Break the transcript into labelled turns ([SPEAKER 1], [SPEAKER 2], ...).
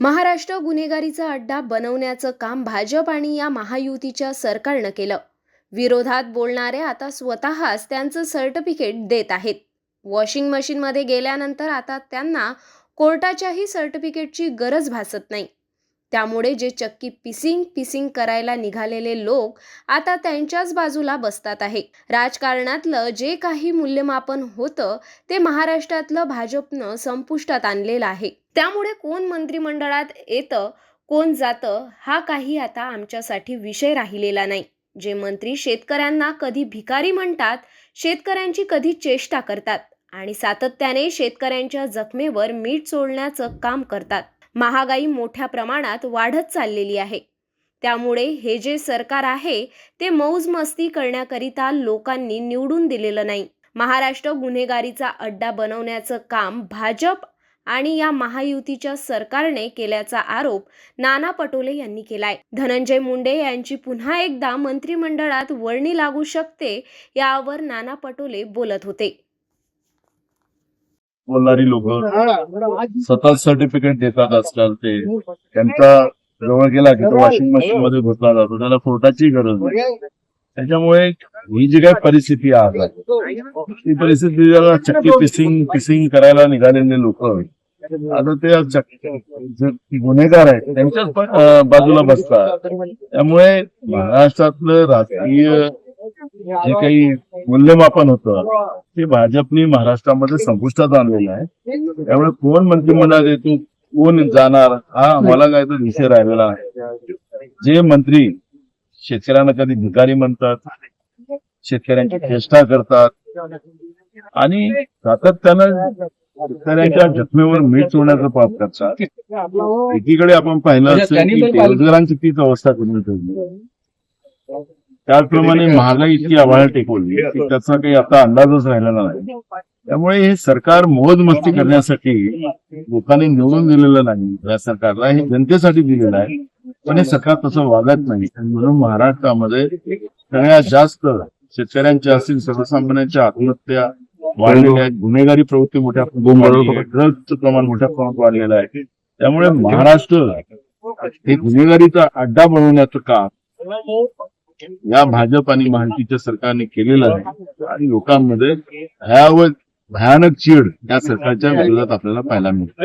[SPEAKER 1] महाराष्ट्र गुन्हेगारीचा अड्डा बनवण्याचं काम भाजप आणि या महायुतीच्या सरकारनं केलं. विरोधात बोलणारे आता स्वतःच त्यांचं सर्टिफिकेट देत आहेत. वॉशिंग मशीनमध्ये गेल्यानंतर आता त्यांना कोर्टाच्याही सर्टिफिकेटची गरज भासत नाही. त्यामुळे जे चक्की पिसिंग पिसिंग करायला निघालेले लोक आता त्यांच्याच बाजूला बसतात आहे. राजकारणातलं जे काही मूल्यमापन होतं ते महाराष्ट्रातलं भाजपनं संपुष्टात आणलेलं आहे. त्यामुळे कोण मंत्रिमंडळात येतं कोण जातं हा काही आता आमच्यासाठी विषय राहिलेला नाही. जे मंत्री शेतकऱ्यांना कधी भिकारी म्हणतात शेतकऱ्यांची कधी चेष्टा करतात आणि सातत्याने शेतकऱ्यांच्या जखमेवर मीठ चोळण्याचं काम करतात. महागाई मोठ्या प्रमाणात वाढत चाललेली आहे. त्यामुळे हे जे सरकार आहे ते मौज मस्ती करण्याकरिता लोकांनी निवडून दिलेलं नाही. महाराष्ट्र गुन्हेगारीचा अड्डा बनवण्याचं काम भाजप आणि या महायुतीच्या सरकारने केल्याचा आरोप नाना पटोले यांनी केलाय. धनंजय मुंडे यांची पुन्हा एकदा मंत्रिमंडळात वर्णी लागू शकते यावर नाना पटोले बोलत होते.
[SPEAKER 2] बोलणारी लोक स्वतः सर्टिफिकेट देतात आजकाल ते. त्यांचा जवळ गेला की तो वॉशिंग मशीन मध्ये धुतला जातो. त्याला कोर्टाची गरज नाही. त्याच्यामुळे ही जी काही परिस्थिती आहे ती परिस्थिती ज्याला चक्की पिसिंग पिसिंग करायला निघालेले लोक आता ते गुन्हेगार आहेत त्यांच्याच बाजूला बसतात. त्यामुळे महाराष्ट्रातलं राजकीय जे काही मूल्यमापन होतं. ते भाजपने महाराष्ट्रामध्ये संपुष्टात आणलेलं आहे. त्यामुळे कोण मंत्रिमंडळात येतो कोण जाणार? हा आम्हाला काय तर विषय राहिलेला आहे जे मंत्री शेतकऱ्यांना कधी भिकारी म्हणतात शेतकऱ्यांची चेष्टा करतात आणि सातत्यानं शेतकऱ्यांच्या जखमेवर मीठ सोडण्याचं पाप करतात. एकीकडे आपण पाहिलं असेल की बेरोजगारांची तीच अवस्था करून ठेवली. त्याचप्रमाणे महागाई इतकी आव्हानं टेकवली की त्याचा काही आता अंदाजच राहिलेला नाही. त्यामुळे हे सरकार मोज मस्ती करण्यासाठी लोकांनी निवडून दिलेलं नाही. या सरकारला हे जनतेसाठी दिलेलं आहे. पण हे सरकार तसं वागत नाही. आणि म्हणून महाराष्ट्रामध्ये सगळ्यात जास्त शेतकऱ्यांच्या असतील सर्वसामान्यांच्या आत्महत्या वाढलेल्या आहेत. गुन्हेगारी प्रवृत्ती मोठ्या ड्रग्जचं प्रमाण मोठ्या प्रमाणात वाढलेलं आहे. त्यामुळे महाराष्ट्र हे गुन्हेगारीचा अड्डा बनवण्याचं काम या भाजप आणि महायुतीच्या सरकारने केलेलं आहे. आणि लोकांमध्ये भयावह भयानक चीड या सरकारच्या विरोधात आपल्याला पाहायला मिळते.